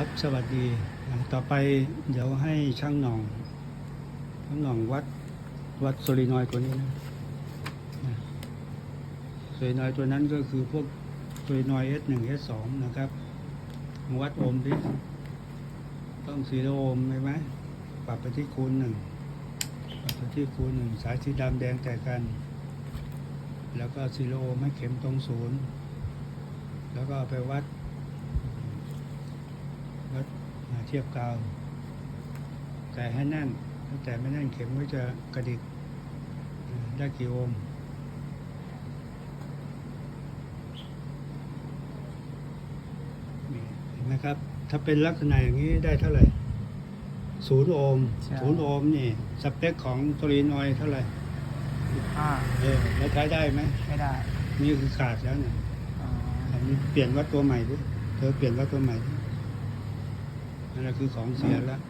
ครับ สวัสดี ต่อไปเดี๋ยวให้ช่างหน่องช่างหน่องวัดวัดโซลินอยด์ตัวนี้นะโซลินอยด์ตัวนั้นก็คือพวกโซลินอยด์ S1 S2 นะครับวัดโอห์มดิต้องซีโรโอห์มใช่ไหมปรับไปที่คูณหนึ่งปรับไปที่คูณหนึ่งสายสีดำแดงแต่กัน แล้วก็ซีโรโอห์มให้เข็มตรงศูนย์แล้วก็ไปวัด วัดอ่าเทียบกาว แต่ให้แน่นถ้าแต่ไม่แน่นเข็มก็จะกระดิกอ่าได้กี่โอห์มนี่เห็นไหมครับ ถ้าเป็นลักษณะอย่างนี้ได้เท่าไหร่ศูนย์โอห์มใช่ ศูนย์โอห์มนี่ สเปคของโซลีนอยด์เท่าไหร่สิบห้าเออแล้วใช้ได้ไหมไม่ได้นี่คือขาดแล้วเนี่ยอ๋ออันนี้เปลี่ยนวัดตัวใหม่ดิเธอเปลี่ยนวัดตัวใหม่ดิ นั่นแหละคือของเสียแล้ว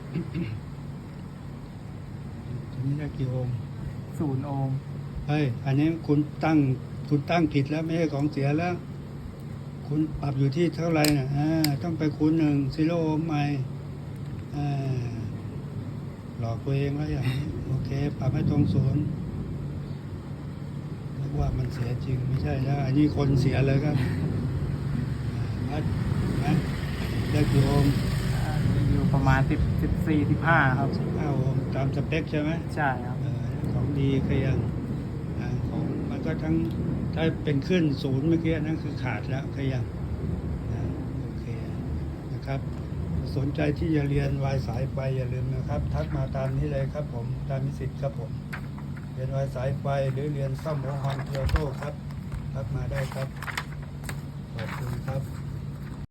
ทีนี้ได้กี่โอห์มศูนย์โอห์มเฮ้ยอันนี้คุณตั้งคุณตั้งผิดแล้วไม่ใช่ของเสียแล้ว คุณปรับอยู่ที่เท่าไหร่นะอ่าต้องไปคูณหนึ่งซีโร่โอห์มใหม่อ่าหลอกตัวเองแล้วอย่างนี้โอเค ปรับให้ตรงศูนย์นึกว่ามันเสียจริงไม่ใช่แล้ว อันนี้คนเสียเลยครับอ่าวัดนะได้กี่โอห์มอ่าอยู่ ประมาณสิบสิบสี่สิบห้าครับห้าโอห์มตามสเปคใช่ไหมใช่ครับ เอ่อของดีก็ยังอ่าของมันก็ทั้งถ้าเป็นขึ้นศูนย์เมื่อกี้นั่นคือขาดแล้วก็ยังอ่าโอเคนะครับ สนใจที่จะเรียนวายสายไฟอย่าลืมนะครับ ทักมาตามนี้เลยครับผมตามมิสิทธิ์ครับผม เรียนวายสายไฟหรือเรียนซ่อมหัวฮอนเทียโต้ครับทักมาได้ครับขอบคุณ